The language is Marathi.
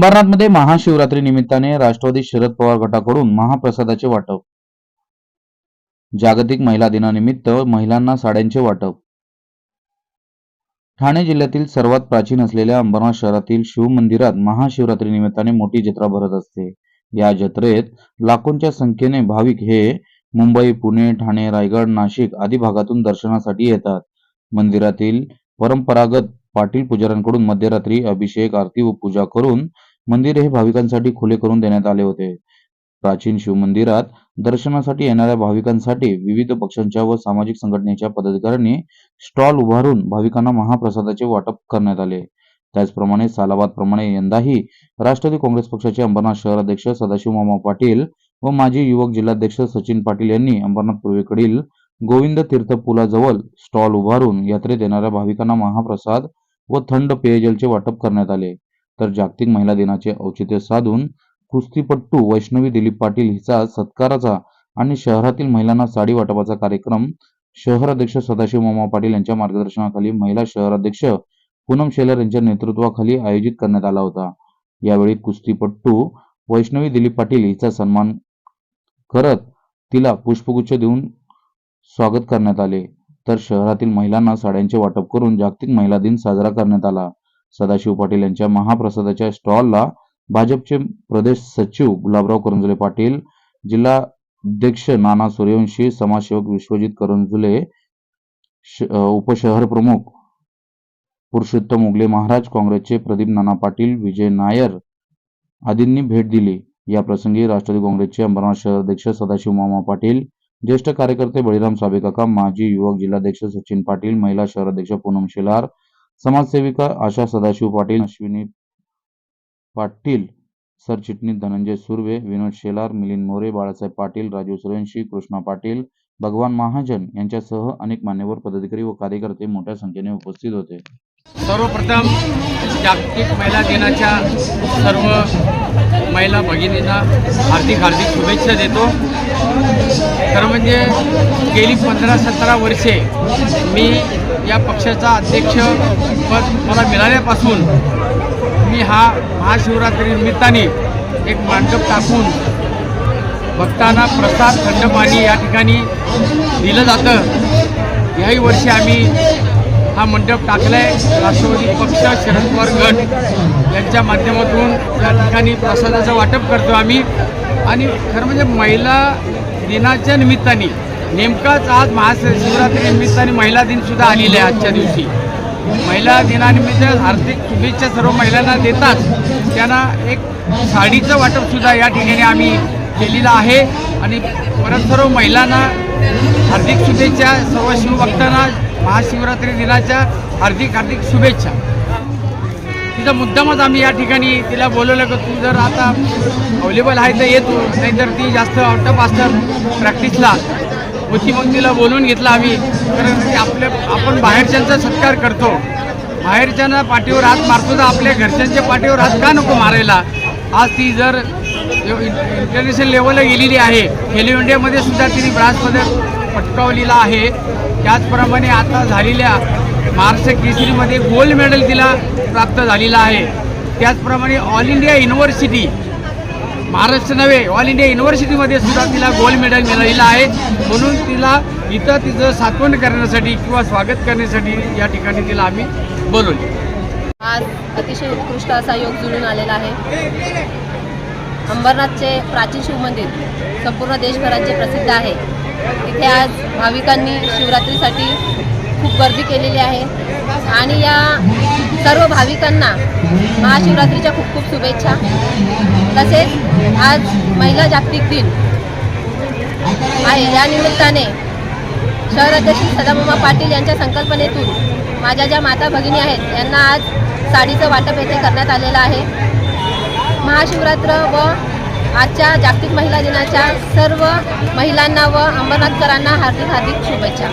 अंबरनाथमध्ये महाशिवरात्री निमित्ताने राष्ट्रवादी शरद पवार गटाकडून महाप्रसादाचे वाटप. जागतिक महिला दिनानिमित्त महिलांना साड्यांचे वाटप. ठाणे जिल्ह्यातील सर्वात प्राचीन असलेल्या अंबरनाथ शहरातील शिवमंदिरात महाशिवरात्री निमित्ताने मोठी जत्रा भरत असते. या जत्रेत लाखोंच्या संख्येने भाविक हे मुंबई पुणे ठाणे रायगड नाशिक आदी भागातून दर्शनासाठी येतात. मंदिरातील परंपरागत पाटील पुजाऱ्यांकडून मध्यरात्री अभिषेक आरती व पूजा करून मंदिर हे भाविकांसाठी खुले करून देण्यात आले होते. प्राचीन शिवमंदिरात दर्शनासाठी येणाऱ्या भाविकांसाठी विविध पक्षांच्या व सामाजिक संघटनेच्या पदाधिकाऱ्यांनी स्टॉल उभारून भाविकांना महाप्रसादाचे वाटप करण्यात आले. त्याचप्रमाणे सालाबाद प्रमाणे यंदाही राष्ट्रवादी काँग्रेस पक्षाचे अंबरनाथ शहर अध्यक्ष सदाशिव मामा पाटील व माजी युवक जिल्हाध्यक्ष सचिन पाटील यांनी अंबरनाथ पूर्वेकडील गोविंद तीर्थ पुलाजवळ स्टॉल उभारून यात्रेत येणाऱ्या भाविकांना महाप्रसाद व थंड पेयजलचे वाटप करण्यात आले. तर जागतिक महिला दिनाचे औचित्य साधून कुस्तीपट्टू वैष्णवी दिलीप पाटील हिचा सत्काराचा आणि शहरातील महिलांना साडी वाटपाचा कार्यक्रम शहर अध्यक्ष सदाशिव मामा पाटील यांच्या मार्गदर्शनाखाली महिला शहर अध्यक्ष पूनम शेलर यांच्या नेतृत्वाखाली आयोजित करण्यात आला होता. यावेळी कुस्तीपट्टू वैष्णवी दिलीप पाटील हिचा सन्मान करत तिला पुष्पगुच्छ देऊन स्वागत करण्यात आले. तर शहरातील महिलांना साड्यांचे वाटप करून जागतिक महिला दिन साजरा करण्यात आला. सदाशिव पाटील यांच्या महाप्रसादाच्या स्टॉलला भाजपचे प्रदेश सचिव गुलाबराव करंजुले पाटील जिल्हा अध्यक्ष नाना सूर्यवंशी समाजसेवक विश्वजित करंजुले उपशहर प्रमुख पुरुषोत्तम उगले महाराज काँग्रेसचे प्रदीप नाना पाटील विजय नायर आदींनी भेट दिली. या प्रसंगी राष्ट्रवादी काँग्रेसचे अंबरनाथ शहर अध्यक्ष सदाशिव मामा पाटील ज्येष्ठ कार्यकर्ते बळीराम साबेकाका माजी युवक जिल्हाध्यक्ष सचिन पाटील महिला शहर अध्यक्ष पूनम शेलार समाजसेविका आशा सदाशिव पाटील अश्विनी पाटील सरचिटणीस धनंजय सुर्वे विनोद शेलार मिलिंद मोरे बाळासाहेब पाटील राजू सुरेंशी कृष्णा पाटील भगवान महाजन यांच्यासह अनेक मान्यवर पदाधिकारी व कार्यकर्ते मोठ्या संख्येने उपस्थित होते. सर्वप्रथम जागतिक महिला दिनाच्या सर्व महिला भगिनींना हार्दिक हार्दिक शुभेच्छा देतो. खरं म्हणजे गेली पंधरा सतरा वर्षे मी या पक्षाचा अध्यक्ष पद मला मिळाल्यापासून मी हा महाशिवरात्री निमित्ताने एक मांडप टाकून भक्तांना प्रसाद थंड पाणी या ठिकाणी दिलं जातं. याही वर्षी आम्ही हा मंडप टाकलाय. राष्ट्रवादी पक्ष शरद पवार गट यांच्या माध्यमातून या ठिकाणी प्रसादाचं वाटप करतो आम्ही. आणि खरं म्हणजे महिला दिनाच्या निमित्ताने नेमकाच आज महाशिवरात्री निमित्ताने महिला दिनसुद्धा आलेले आहे आजच्या दिवशी. महिला दिनानिमित्त हार्दिक शुभेच्छा सर्व महिलांना देतात त्यांना एक साडीचं वाटपसुद्धा या ठिकाणी आम्ही केलेलं आहे. आणि परत सर्व महिलांना हार्दिक शुभेच्छा सर्व शिवभक्तांना महाशिवरात्री दिनाच्या हार्दिक हार्दिक शुभेच्छा. तिचा मुद्दामच आम्ही या ठिकाणी तिला बोलवलं की तू जर आता अवेलेबल आहे तर येतो नाहीतर ती जास्त आउट ऑफ असतं प्रॅक्टिसला होती मग तिला बोलून घेतलं आम्ही. कारण की आपल्या आपण बाहेरच्यांचा सत्कार करतो. बाहेरच्यांना पाठीवर हात मारतो तर आपल्या घरच्यांच्या पाठीवर हात का नको मारायला? आज ती जर इंटरनॅशनल लेवलला गेलेली आहे खेलो इंडियामध्ये सुद्धा तिने ब्रास पदक पटकावलेला आहे. त्याचप्रमाणे आता झालेल्या महाराष्ट्र केसरीमध्ये गोल्ड मेडल तिला प्राप्त झालेलं आहे. त्याचप्रमाणे ऑल इंडिया युनिव्हर्सिटी महाराष्ट्र नव्हे ऑल इंडिया युनिव्हर्सिटीमध्ये सुद्धा तिला गोल्ड मेडल मिळालेलं आहे. म्हणून तिला इथं तिचं सातवण करण्यासाठी किंवा स्वागत करण्यासाठी या ठिकाणी तिला आम्ही बोलवले. आज अतिशय उत्कृष्ट असा योग जुळून आलेला आहे. अंबरनाथचे प्राचीन शिवमंदिर संपूर्ण देशभरात जे प्रसिद्ध आहे तिथे आज भाविकांनी शिवरात्रीसाठी खूप गर्दी केलेली आहे. सर्व भाविकांना महाशिवरात्रीच्या खूप खूप शुभेच्छा. तसेच आज महिला जागतिक दिन आहे. या निमित्ताने शहर अध्यक्ष सदामामा पाटील यांच्या संकल्पनेतून माझ्या ज्या माता भगिनी आहेत यांना आज साडीचं वाटप येथे करण्यात आलेलं आहे. महाशिवरात्र व आजच्या जागतिक महिला दिनाच्या सर्व महिलांना व अंबरनाथकरांना हार्दिक हार्दिक शुभेच्छा.